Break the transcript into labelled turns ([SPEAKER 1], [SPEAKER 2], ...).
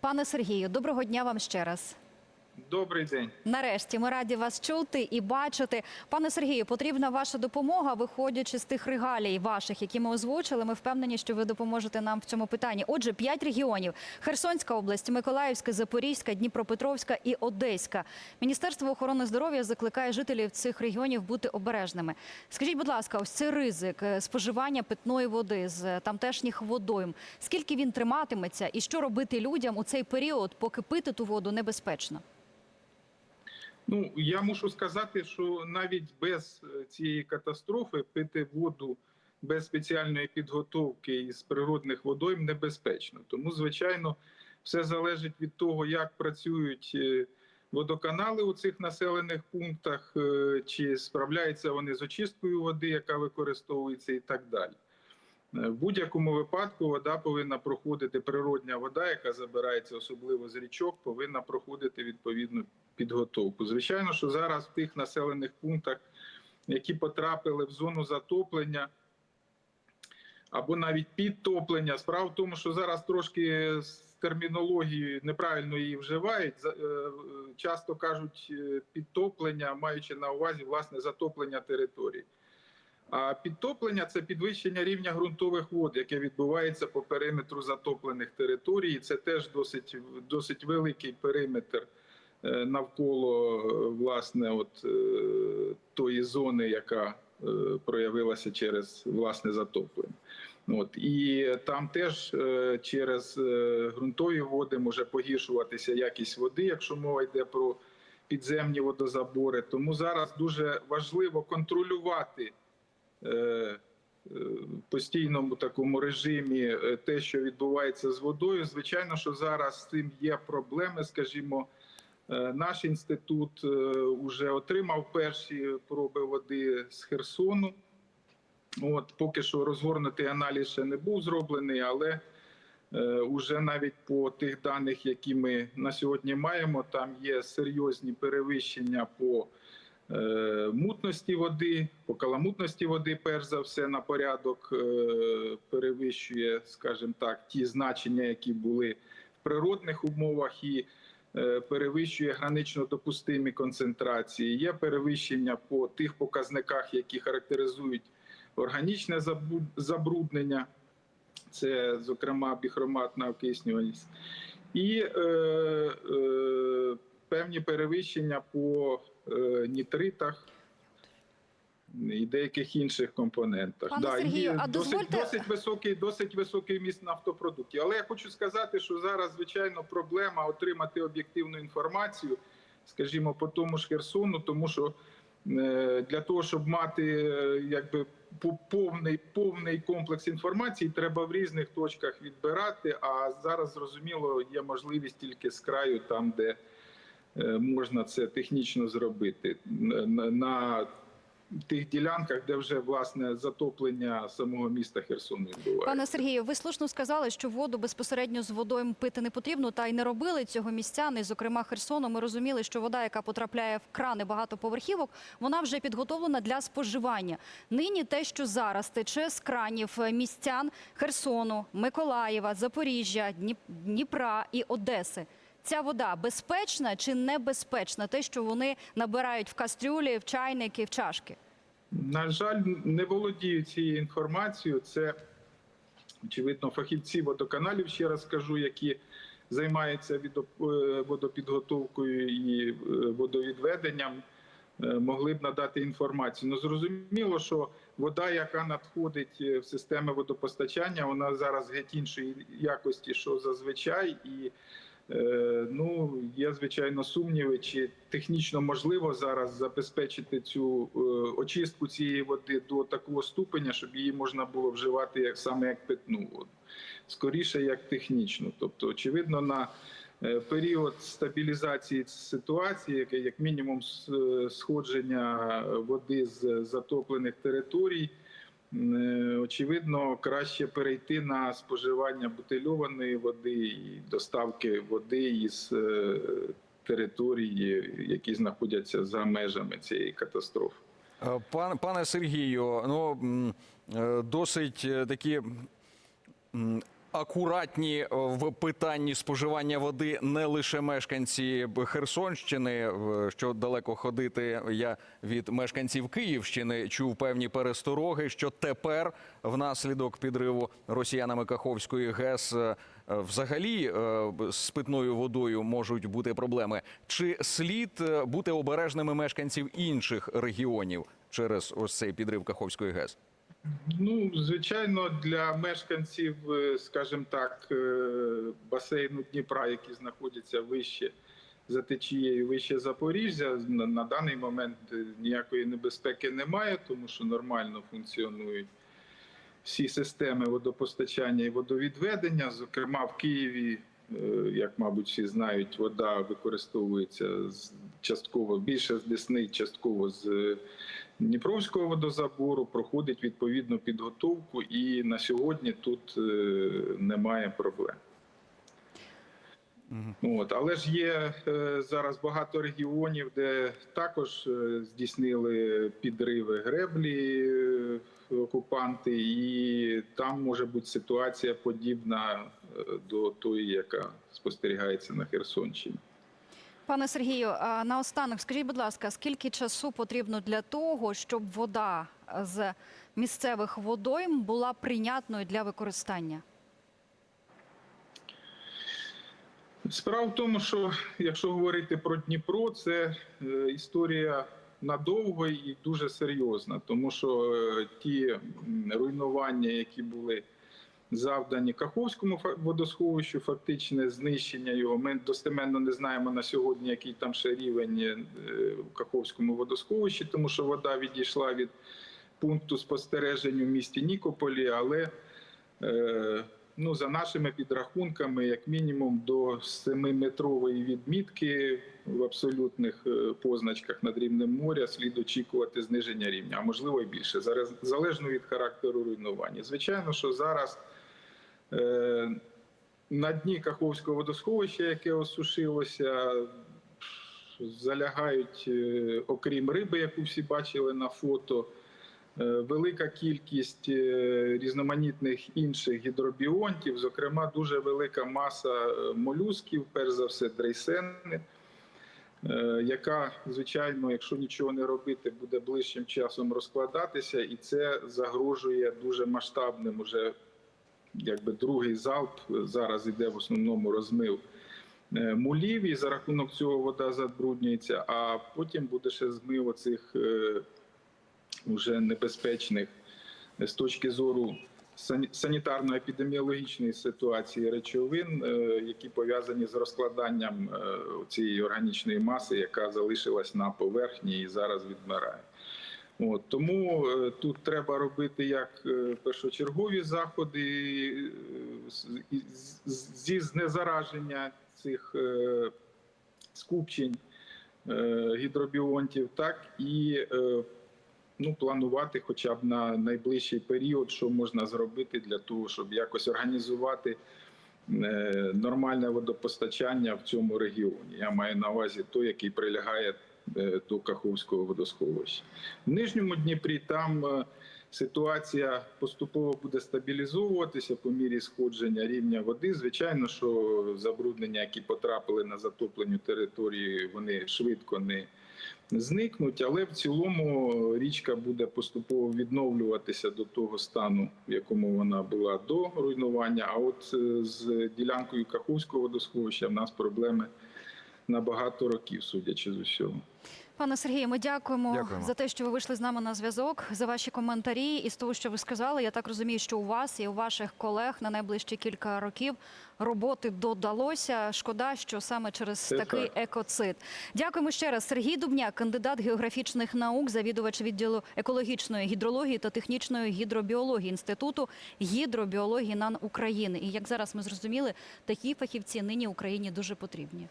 [SPEAKER 1] Пане Сергію, доброго дня вам ще раз.
[SPEAKER 2] Добрий день.
[SPEAKER 1] Нарешті ми раді вас чути і бачити. Пане Сергію, потрібна ваша допомога, виходячи з тих регалій ваших, які ми озвучили. Ми впевнені, що ви допоможете нам в цьому питанні. Отже, п'ять регіонів: Херсонська область, Миколаївська, Запорізька, Дніпропетровська і Одеська. Міністерство охорони здоров'я закликає жителів цих регіонів бути обережними. Скажіть, будь ласка, ось цей ризик е, споживання питної води з е, тамтешніх водойм. Скільки він триматиметься, і що робити людям у цей період, поки пити ту воду небезпечно?
[SPEAKER 2] Ну я мушу сказати, що навіть без е, цієї катастрофи пити воду без спеціальної підготовки із природних водойм небезпечно. Тому, звичайно, все залежить від того, як працюють е, водоканали у цих населених пунктах, е, чи справляються вони з очисткою води, яка використовується, і так далі. В будь-якому випадку вода повинна проходити природня вода, яка забирається особливо з річок, повинна проходити відповідну підготовку. Звичайно, що зараз в тих населених пунктах, які потрапили в зону затоплення або навіть підтоплення, справа в тому, що зараз трошки з термінологією неправильно її вживають. Е, Часто кажуть е, підтоплення, маючи на увазі власне затоплення території. А підтоплення це підвищення рівня ґрунтових вод, яке відбувається по периметру затоплених територій. Це теж досить досить великий периметр навколо е, власне от е, тої зони, яка е, проявилася через власне затоплення. От і там теж е, через е, ґрунтові води може погіршуватися якість води, якщо мова йде про підземні водозабори. Тому зараз дуже важливо контролювати е, е, постійному такому режимі е, те, що відбувається з водою. Звичайно, що зараз з цим є проблеми. Скажімо, е, наш інститут вже отримав перші проби води з Херсону. От поки що розгорнутий аналіз ще не був зроблений, але е, уже навіть по тих даних, які ми на сьогодні маємо, там є серйозні перевищення по е, мутності води, по каламутності води, перш за все, на порядок е, перевищує, скажімо так, ті значення, які були в природних умовах, і е, перевищує гранично допустимі концентрації. Є перевищення по тих показниках, які характеризують органічне забруднення, це, зокрема, біхроматна окиснюваність, і е, е, певні перевищення по е, нітритах і деяких інших компонентах.
[SPEAKER 1] Пане Сергію,
[SPEAKER 2] є
[SPEAKER 1] а
[SPEAKER 2] досить,
[SPEAKER 1] дозвольте-
[SPEAKER 2] досить високий, досить високий міст нафтопродуктів. Але я хочу сказати, що зараз, звичайно, проблема отримати об'єктивну інформацію, скажімо, по тому ж Херсону, тому що е, для того, щоб мати е, якби повний, повний комплекс інформації, треба в різних точках відбирати. А зараз зрозуміло є можливість тільки з краю, там де е, можна це технічно зробити. На тих ділянках, де вже власне затоплення самого міста Херсону відбувається.
[SPEAKER 1] Пане Сергію, ви слушно сказали, що воду безпосередньо з водою пити не потрібно, та й не робили цього містяни. Зокрема, Херсону. Ми розуміли, що вода, яка потрапляє в крани багатоповерхівок, вона вже підготовлена для споживання. Нині те, що зараз тече з кранів містян Херсону, Миколаєва, Запоріжжя, Дніп- Дніпра і Одеси. Ця вода безпечна чи небезпечна? Те, що вони набирають в кастрюлі, в чайники, в чашки.
[SPEAKER 2] На жаль, не володію цією інформацією. Це очевидно фахівці водоканалів, ще раз скажу, які займаються е, водопідготовкою і е, водовідведенням, е, могли б надати інформацію. Ну зрозуміло, що вода, яка надходить в системи водопостачання, вона зараз геть іншої якості, що зазвичай і. Е, Ну, є звичайно сумніви, чи технічно можливо зараз забезпечити цю е, очистку цієї води до такого ступеня, щоб її можна було вживати як саме як питну воду, скоріше як технічно. Тобто, очевидно, на е, період стабілізації ситуації, як мінімум сходження води з затоплених територій. Е, Очевидно, краще перейти на споживання бутильованої води і доставки води із території, які знаходяться за межами цієї катастрофи.
[SPEAKER 3] Е, Пан, пане Сергію, ну е, досить е, такі акуратні е, в питанні споживання води не лише мешканці Херсонщини, е, що далеко ходити. Я від мешканців Київщини чув певні перестороги, що тепер внаслідок підриву росіянами Каховської ГЕС е, взагалі з питною водою можуть бути проблеми. Чи слід бути обережними мешканців інших регіонів через ось цей підрив Каховської ГЕС?
[SPEAKER 2] Ну, звичайно, для мешканців, е, скажімо так, е, басейну Дніпра, які знаходяться вище за течією, вище Запоріжжя, на, даний момент е, ніякої небезпеки немає, тому що нормально функціонують всі системи водопостачання і водовідведення. Зокрема, в Києві, як мабуть всі знають, вода використовується частково більше з Десни, частково з Дніпровського водозабору, проходить відповідну підготовку, і на сьогодні тут е, немає проблем. От, але ж є е, зараз багато регіонів, де також е, здійснили підриви греблі е, окупанти, і там може бути ситуація подібна е, до тої, яка спостерігається на Херсонщині.
[SPEAKER 1] Пане Сергію, наостанок, скажіть, будь ласка, скільки часу потрібно для того, щоб вода з місцевих водойм була прийнятною для використання?
[SPEAKER 2] Справа в тому, що якщо говорити про Дніпро, це е, історія надовго і дуже серйозна, тому що е, ті руйнування, які були завдані Каховському водосховищу, фактичне знищення його. Ми достеменно не знаємо на сьогодні, який там ще рівень е, в Каховському водосховищі, тому що вода відійшла від пункту спостереження в місті Нікополі, але е, ну, за нашими підрахунками, як мінімум до 7-метрової відмітки в абсолютних е, позначках над рівнем моря слід очікувати зниження рівня, а можливо і більше, залежно від характеру руйнування. Звичайно, що зараз на дні Каховського водосховища, яке осушилося, залягають, е, окрім риби, яку всі бачили на фото, е, велика кількість е, різноманітних інших гідробіонтів, зокрема, дуже велика маса е, молюсків, перш за все, дрейсени, е, яка, звичайно, якщо нічого не робити, буде ближчим часом розкладатися, і це загрожує дуже масштабним уже якби другий залп зараз іде в основному розмив е, мулів, і за рахунок цього вода забруднюється, а потім буде ще змив оцих е, уже небезпечних е, з точки зору санітарно-епідеміологічної ситуації речовин, які пов'язані з розкладанням цієї органічної маси, яка залишилась на поверхні і зараз відмирає. От, тому е, тут треба робити як е, першочергові заходи е, зі знезараження цих скупчень гідробіонтів, так і ну, планувати хоча б на найближчий період, що можна зробити для того, щоб якось організувати нормальне водопостачання в цьому регіоні. Я маю на увазі той, який прилягає до Каховського водосховища. В Нижньому Дніпрі там е, ситуація поступово буде стабілізовуватися по мірі сходження рівня води. Звичайно, що забруднення, які потрапили на затоплену територію, вони швидко не зникнуть, але в цілому річка буде поступово відновлюватися до того стану, в якому вона була до руйнування. А от е, з ділянкою Каховського водосховища в нас проблеми на багато років, судячи з усього.
[SPEAKER 1] Пане Сергію, ми дякуємо,
[SPEAKER 3] Дякуємо.
[SPEAKER 1] за те, що ви вийшли з нами на зв'язок, за ваші коментарі. І з того, що ви сказали, я так розумію, що у вас і у ваших колег на найближчі кілька років роботи додалося. Шкода, що саме через
[SPEAKER 2] Це
[SPEAKER 1] такий
[SPEAKER 2] так.
[SPEAKER 1] екоцид. Дякуємо ще раз. Сергій Дубняк, кандидат географічних наук, завідувач відділу екологічної гідрології та технічної гідробіології інституту гідробіології НАН України. І як зараз ми зрозуміли, такі фахівці нині Україні дуже потрібні.